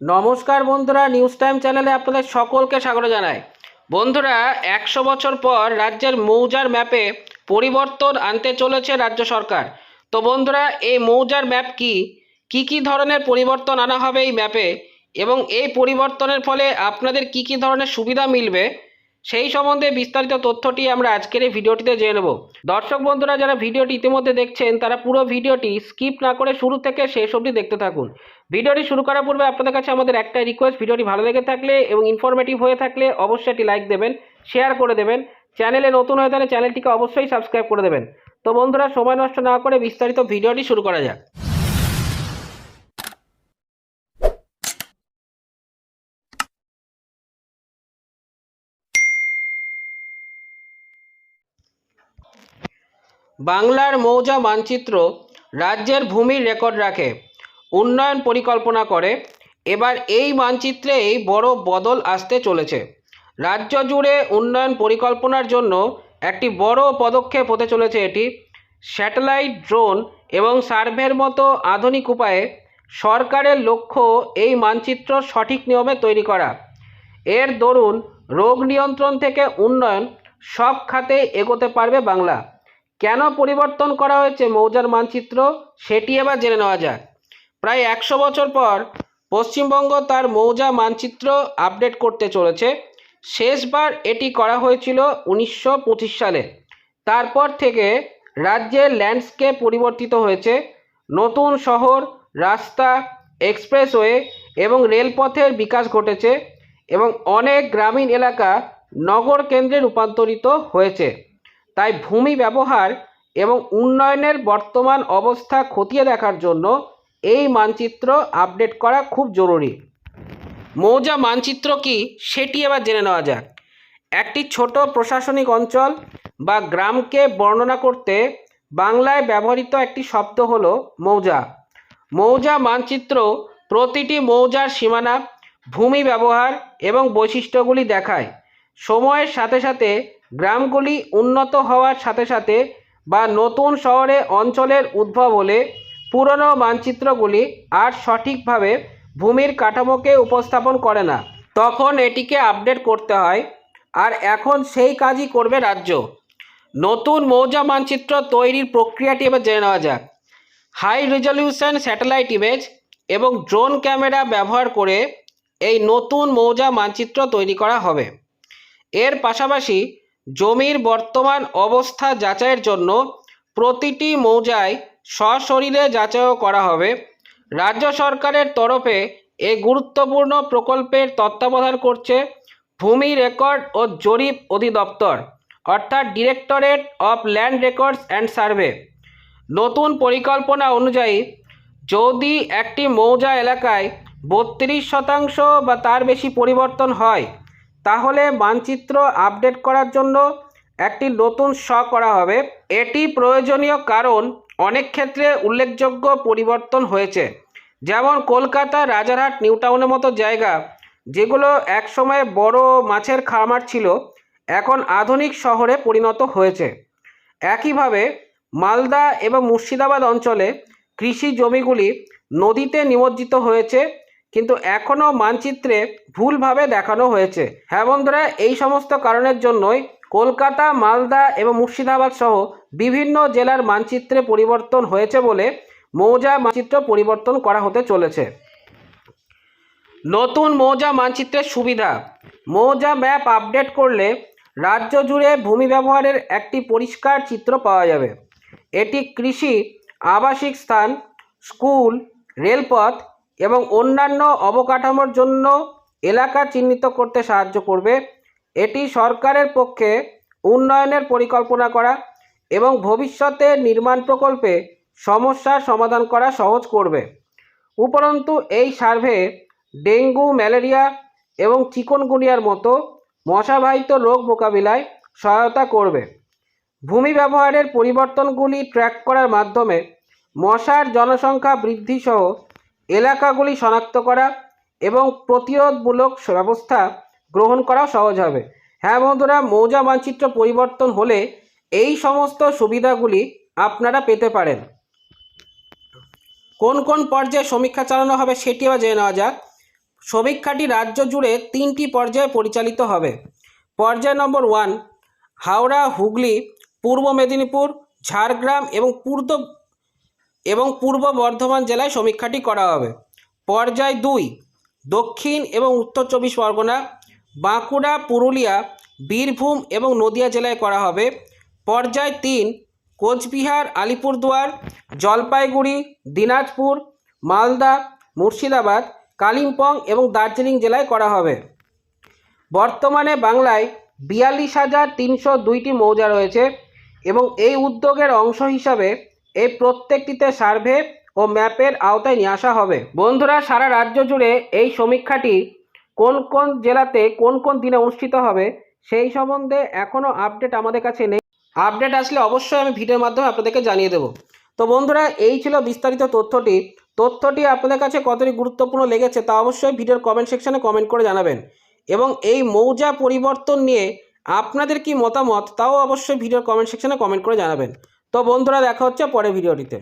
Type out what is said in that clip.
নমস্কার বন্ধুরা news time চ্যানেলে আপনাদের সকলকে স্বাগত জানাই। বন্ধুরা, একশো বছর পর রাজ্যের মৌজার ম্যাপে পরিবর্তন আনতে চলেছে রাজ্য সরকার। তো বন্ধুরা, এই মৌজার ম্যাপ কি? কি কি ধরনের পরিবর্তন আনা হবে এই ম্যাপে এবং এই পরিবর্তনের ফলে আপনাদের কি কি ধরনের সুবিধা মিলবে? সেই সম্বন্ধে বিস্তারিত তথ্যটি আমরা আজকের এই ভিডিওটিতে জেনে নেব। দর্শক বন্ধুরা, যারা ভিডিওটি ইতিমধ্যে দেখছেন, তারা পুরো ভিডিওটি স্কিপ না করে শুরু থেকে শেষ অবধি দেখতে থাকুন। ভিডিওটি শুরু করার পূর্বে আপনাদের কাছে আমাদের একটাই রিকোয়েস্ট ভিডিওটি ভালো লেগে থাকলে এবং ইনফরমেটিভ হয়ে থাকলে অবশ্যই একটি লাইক দেবেন শেয়ার করে দেবেন। চ্যানেলে নতুন হয়ে থাকলে চ্যানেলটিকে অবশ্যই সাবস্ক্রাইব করে দেবেন। তো বন্ধুরা, সময় নষ্ট না করে বিস্তারিত ভিডিওটি শুরু করা যাক। বাংলার মৌজা মানচিত্র রাজ্যের ভূমির রেকর্ড রাখে, উন্নয়ন পরিকল্পনা করে। এবার এই মানচিত্রেই বড় বদল আসতে চলেছে। রাজ্য জুড়ে উন্নয়ন পরিকল্পনার জন্য একটি বড় পদক্ষেপ হতে চলেছে এটি। স্যাটেলাইট ড্রোন এবং সার্ভের মতো আধুনিক উপায়ে সরকারের লক্ষ্য এই মানচিত্র সঠিক নিয়মে তৈরি করা। এর দরুন রোগ নিয়ন্ত্রণ থেকে উন্নয়ন সব খাতে এগোতে পারবে বাংলা। কেন পরিবর্তন করা হয়েছে মৌজার মানচিত্র? সেটি এবার জেনে নেওয়া যাক। প্রায় একশো বছর পর পশ্চিমবঙ্গ তার মৌজা মানচিত্র আপডেট করতে চলেছে। শেষবার এটি করা হয়েছিল উনিশশো পঁচিশ সালে। তারপর থেকে রাজ্যের ল্যান্ডস্কেপ পরিবর্তিত হয়েছে। নতুন শহর, রাস্তা, এক্সপ্রেসওয়ে এবং রেলপথের বিকাশ ঘটেছে এবং অনেক গ্রামীণ এলাকা নগর কেন্দ্রে রূপান্তরিত হয়েছে। তাই ভূমি ব্যবহার এবং উন্নয়নের বর্তমান অবস্থা খতিয়ে দেখার জন্য এই মানচিত্র আপডেট করা খুব জরুরি। মৌজা মানচিত্র কি সেটি এবার জেনে নেওয়া যাক। একটি ছোট প্রশাসনিক অঞ্চল বা গ্রামকে বর্ণনা করতে বাংলায় ব্যবহৃত একটি শব্দ হলো মৌজা। মৌজা মানচিত্র প্রতিটি মৌজার সীমানা, ভূমি ব্যবহার এবং বৈশিষ্ট্যগুলি দেখায়। সময়ের সাথে সাথে গ্রামগুলি উন্নত হওয়ার সাথে সাথে বা নতুন শহরে অঞ্চলের উদ্ভব হলে পুরনো মানচিত্রগুলি আর সঠিকভাবে ভূমির কাঠামোকে উপস্থাপন করে না। তখন এটিকে আপডেট করতে হয় আর এখন সেই কাজই করবে রাজ্য। নতুন মৌজা মানচিত্র তৈরির প্রক্রিয়াটি এবার জেনে নেওয়া যাক। হাই রেজলিউশন স্যাটেলাইট ইমেজ এবং ড্রোন ক্যামেরা ব্যবহার করে এই নতুন মৌজা মানচিত্র তৈরি করা হবে। এর পাশাপাশি জমির বর্তমান অবস্থা যাচাইয়ের জন্য প্রতিটি মৌজায় সশরীরে যাচাইও করা হবে। রাজ্য সরকারের তরফে এই গুরুত্বপূর্ণ প্রকল্পের তত্ত্বাবধান করছে ভূমি রেকর্ড ও জরিপ অধিদপ্তর, অর্থাৎ directorate of land records and survey. নতুন পরিকল্পনা অনুযায়ী, যদি একটি মৌজা এলাকায় বত্রিশ শতাংশ বা তার বেশি পরিবর্তন হয় তাহলে মানচিত্র আপডেট করার জন্য একটি নতুন শ করা হবে। এটি প্রয়োজনীয় কারণ অনেক ক্ষেত্রে উল্লেখযোগ্য পরিবর্তন হয়েছে। যেমন কলকাতা, রাজারহাট, নিউটাউনের মতো জায়গা যেগুলো একসময় বড় মাছের খামার ছিল, এখন আধুনিক শহরে পরিণত হয়েছে। একইভাবে মালদা এবং মুর্শিদাবাদ অঞ্চলে কৃষি জমিগুলি নদীতে নিমজ্জিত হয়েছে কিন্তু এখনও মানচিত্রে ভুলভাবে দেখানো হয়েছে। হ্যাঁ বন্ধুরা, এই সমস্ত কারণের জন্যই কলকাতা, মালদা এবং মুর্শিদাবাদ সহ বিভিন্ন জেলার মানচিত্রে পরিবর্তন হয়েছে বলে মৌজা মানচিত্র পরিবর্তন করা হতে চলেছে। নতুন মৌজা মানচিত্রের সুবিধা। মৌজা ম্যাপ আপডেট করলে রাজ্য জুড়ে ভূমি ব্যবহারের একটি পরিষ্কার চিত্র পাওয়া যাবে। এটি কৃষি, আবাসিক স্থান, স্কুল, রেলপথ এবং অন্যান্য অবকাঠামোর জন্য এলাকা চিহ্নিত করতে সাহায্য করবে। এটি সরকারের পক্ষে উন্নয়নের পরিকল্পনা করা এবং ভবিষ্যতে নির্মাণ প্রকল্পে সমস্যার সমাধান করা সহজ করবে। উপরন্তু, এই সার্ভে ডেঙ্গু, ম্যালেরিয়া এবং চিকনগুনিয়ার মতো মশাবাহিত রোগ মোকাবিলায় সহায়তা করবে। ভূমি ব্যবহারের পরিবর্তনগুলি ট্র্যাক করার মাধ্যমে মশার জনসংখ্যা বৃদ্ধি সহ এলাকাগুলি শনাক্ত করা এবং প্রতিরোধমূলক ব্যবস্থা গ্রহণ করা সহজ হবে। হ্যাঁ বন্ধুরা, মৌজা মানচিত্র পরিবর্তন হলে এই সমস্ত সুবিধাগুলি আপনারা পেতে পারেন। কোন কোন পর্যায়ে সমীক্ষা চালানো হবে সেটি আবার জেনে নেওয়া যাক। সমীক্ষাটি রাজ্য জুড়ে তিনটি পর্যায়ে পরিচালিত হবে। পর্যায় নম্বর ওয়ান, হাওড়া, হুগলি, পূর্ব মেদিনীপুর, ঝাড়গ্রাম এবং পূর্ব এবং পূর্ব বর্ধমান জেলায় সমীক্ষাটি করা হবে। পর্যায় দুই, দক্ষিণ এবং উত্তর চব্বিশ পরগনা, বাঁকুড়া, পুরুলিয়া, বীরভূম এবং নদিয়া জেলায় করা হবে। পর্যায় তিন, কোচবিহার, আলিপুরদুয়ার, জলপাইগুড়ি, দিনাজপুর, মালদা, মুর্শিদাবাদ, কালিম্পং এবং দার্জিলিং জেলায় করা হবে। বর্তমানে বাংলায় বিয়াল্লিশ হাজার তিনশো দুইটি মৌজা রয়েছে এবং এই উদ্যোগের অংশ হিসাবে এই প্রত্যেকটিতে সার্ভে ও ম্যাপের আওতায় নিয়ে আসা হবে। বন্ধুরা, সারা রাজ্য জুড়ে এই সমীক্ষাটি কোন কোন জেলাতে কোন কোন দিনে অনুষ্ঠিত হবে, সেই সম্বন্ধে এখনও আপডেট আমাদের কাছে নেই। আপডেট আসলে অবশ্যই আমি ভিডিওর মাধ্যমে আপনাদেরকে জানিয়ে দেবো। তো বন্ধুরা, এই ছিল বিস্তারিত তথ্যটি। তথ্যটি আপনাদের কাছে কতটি গুরুত্বপূর্ণ লেগেছে তা অবশ্যই ভিডিওর কমেন্ট সেকশনে কমেন্ট করে জানাবেন। এবং এই মৌজা পরিবর্তন নিয়ে আপনাদের কি মতামত, তাও অবশ্যই ভিডিওর কমেন্ট সেকশনে কমেন্ট করে জানাবেন। তো বন্ধুরা দেখা হচ্ছে পরে ভিডিওটিতে।